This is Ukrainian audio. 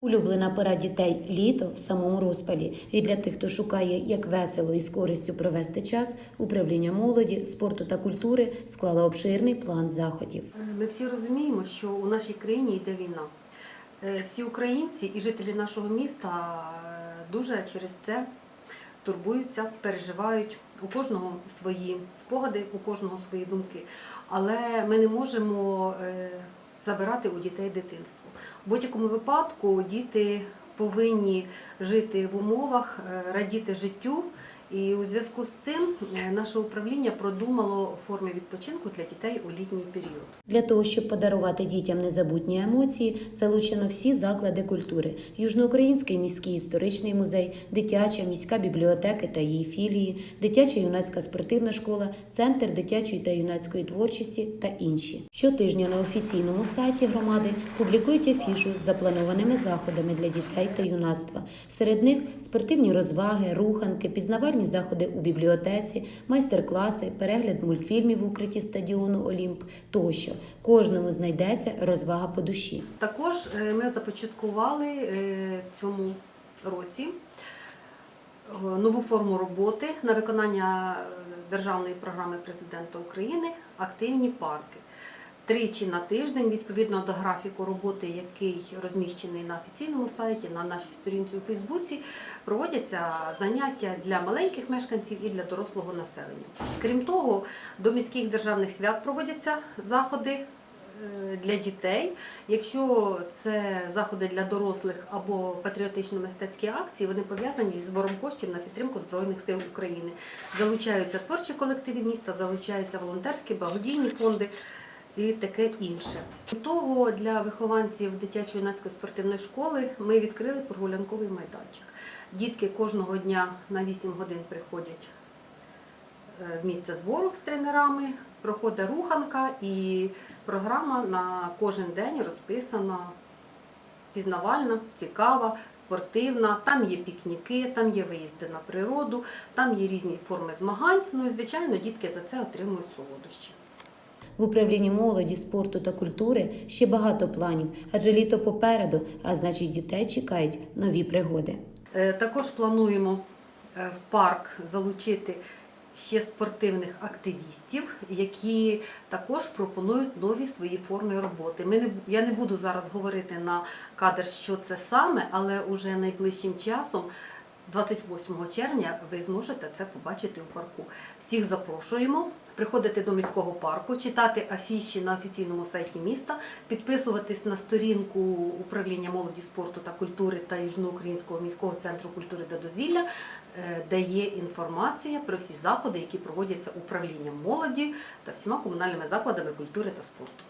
Улюблена пора дітей літо в самому розпалі. І для тих, хто шукає, як весело і з користю провести час, управління молоді, спорту та культури склало обширний план заходів. Ми всі розуміємо, що у нашій країні йде війна. Е, Всі українці і жителі нашого міста е, дуже через це турбуються, переживають. У кожного свої спогади, у кожного свої думки. Але ми не можемо е, забирати у дітей дитинство. У будь-якому випадку діти повинні жити в умовах, е, радіти життю. І у зв'язку з цим е, наше управління продумало форми відпочинку для дітей у літній період. Для того, щоб подарувати дітям незабутні емоції, залучено всі заклади культури: Южноукраїнський міський історичний музей, дитяча міська бібліотека та її філії, дитяча юнацька спортивна школа, центр дитячої та юнацької творчості та інші. Щотижня на офіційному сайті громади публікують афішу з запланованими заходами для дітей та юнацтва. Серед них спортивні розваги, руханки, пізнавальні заходи у бібліотеці, майстер-класи, перегляд мультфільмів в укритті стадіону Олімп тощо. Кожному знайдеться розвага по душі. Також е, ми започаткували е, в цьому році е, нову форму роботи на виконання державної програми президента України Активні парки. Тричі на тиждень, відповідно до графіку роботи, який розміщений на офіційному сайті, на нашій сторінці у Фейсбуці, проводяться заняття для маленьких мешканців і для дорослого населення. Крім того, до міських державних свят проводяться заходи е, для дітей. Якщо це заходи для дорослих або патріотично-мистецькі акції, вони пов'язані зі збором коштів на підтримку Збройних сил України. Залучаються творчі колективи міста, залучаються волонтерські, благодійні фонди. І таке інше. Крім того, для вихованців дитячої юнацької спортивної школи ми відкрили прогулянковий майданчик. Дітки кожного дня на 8 годин приходять е, в місце збору з тренерами, проходить руханка і програма на кожен день розписана пізнавальна, цікава, спортивна. Там є пікніки, там є виїзди на природу, там є різні форми змагань. Ну і звичайно, дітки за це отримують солодощі. В управлінні молоді, спорту та культури ще багато планів, адже літо попереду, а значить дітей чекають нові пригоди. Е, Також плануємо е, в парк залучити ще спортивних активістів, які також пропонують нові свої форми роботи. Ми не, я не буду зараз говорити на кадр, що це саме, але уже найближчим часом. 28 червня ви зможете це побачити у парку. Всіх запрошуємо приходити до міського парку, читати афіші на офіційному сайті міста, підписуватись на сторінку управління молоді, спорту та культури та Южноукраїнського міського центру культури та дозвілля, е, де є інформація про всі заходи, які проводяться управлінням молоді та всіма комунальними закладами культури та спорту.